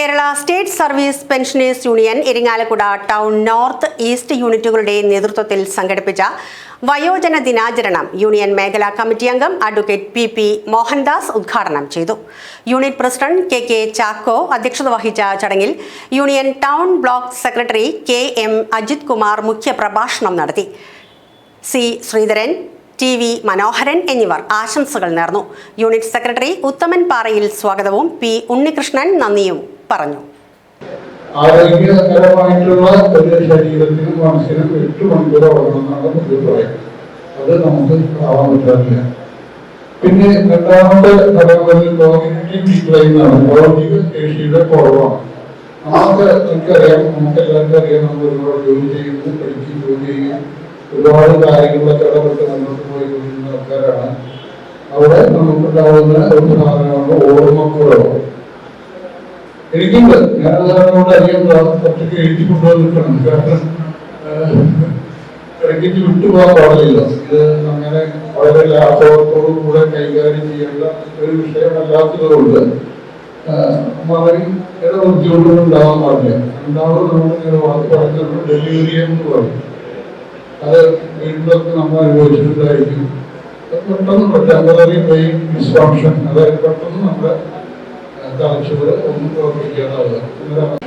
Kerala state service pensioners union Irinjalakuda town north east യൂണിറ്റുകളുടെ നേതൃത്വത്തിൽ സംഘടിപ്പിച്ച വയോജന ദിനാചരണം യൂണിയൻ മേഖലാ കമ്മിറ്റി അംഗം അഡ്വക്കേറ്റ് പി പി മോഹൻദാസ് ഉദ്ഘാടനം ചെയ്തു. Unit president K K Chacko അധ്യക്ഷത വഹിച്ച ചടങ്ങിൽ union town block secretary K M Ajith Kumar മുഖ്യപ്രഭാഷണം നടത്തി. C Sreedharan T V Manoharan എന്നിവർ ആശംസകൾ നേർന്നു. യൂണിറ്റ് സെക്രട്ടറി ഉത്തമൻ പാറയിൽ സ്വാഗതവും പി ഉണ്ണികൃഷ്ണൻ നന്ദിയും പറഞ്ഞു. ആരോഗ്യകരമായിട്ടുള്ള ഒരു ശരീരത്തിനും മനസ്സിനും എട്ട് മണിക്കൂർ നമുക്ക് പറയാം അത് നമുക്ക് ആവാൻ പിന്നെ രണ്ടാമത്തെ തലമുറയിൽ കോഗ്നിറ്റീവ് ഡിക്ലൈൻ ആണ്. ബൗദ്ധിക ശേഷിയുടെ കുറവാണ്. നമുക്ക് എനിക്കറിയാം നമുക്ക് എല്ലാവർക്കും അറിയാം നമ്മൾ ഒരുപാട് ജോലി ചെയ്യുന്നു പഠിക്കും ജോലി ചെയ്യും ഒരുപാട് കാര്യങ്ങളൊക്കെ ഇടപെട്ട് മുന്നോട്ട് പോയി കൊണ്ടിരുന്ന ആൾക്കാരാണ്. അവിടെ നമുക്കുണ്ടാവുന്ന ഒരു സാധനമാണ് ഓർമ്മക്കുറവ് എനിക്കുണ്ട്. ഞാൻ അതുകൊണ്ട് അധികം ഒറ്റയ്ക്ക് എഴുതി കൊണ്ടുവന്നിട്ടാണ് കാരണം ഇടയ്ക്ക് വിട്ടുപോകാൻ പാടില്ല ഇത് അങ്ങനെ വളരെ ലാഭത്തോടു കൂടെ കൈകാര്യം ചെയ്യേണ്ട ഒരു വിഷയമല്ലാത്തതുകൊണ്ട് വളരെ ബുദ്ധിമുട്ടുകൾ ഉണ്ടാവാൻ പാടില്ല. രണ്ടാമത് നമ്മൾ ഇങ്ങനെ വാക്ക് പറഞ്ഞത് ഡെലിവറി എന്ന് പറയും. അത് വീട്ടിലൊക്കെ നമ്മൾ അനുഭവിച്ചിട്ടുണ്ടായിരിക്കും. പെട്ടെന്ന് പറ്റാൻ വളരെ പെയിൻ ഡിസ്ഫങ്ഷൻ അതായത് പെട്ടെന്ന് നമ്മുടെ തലച്ചോറ് ഒന്നും പ്രവർത്തിക്കാതാവുക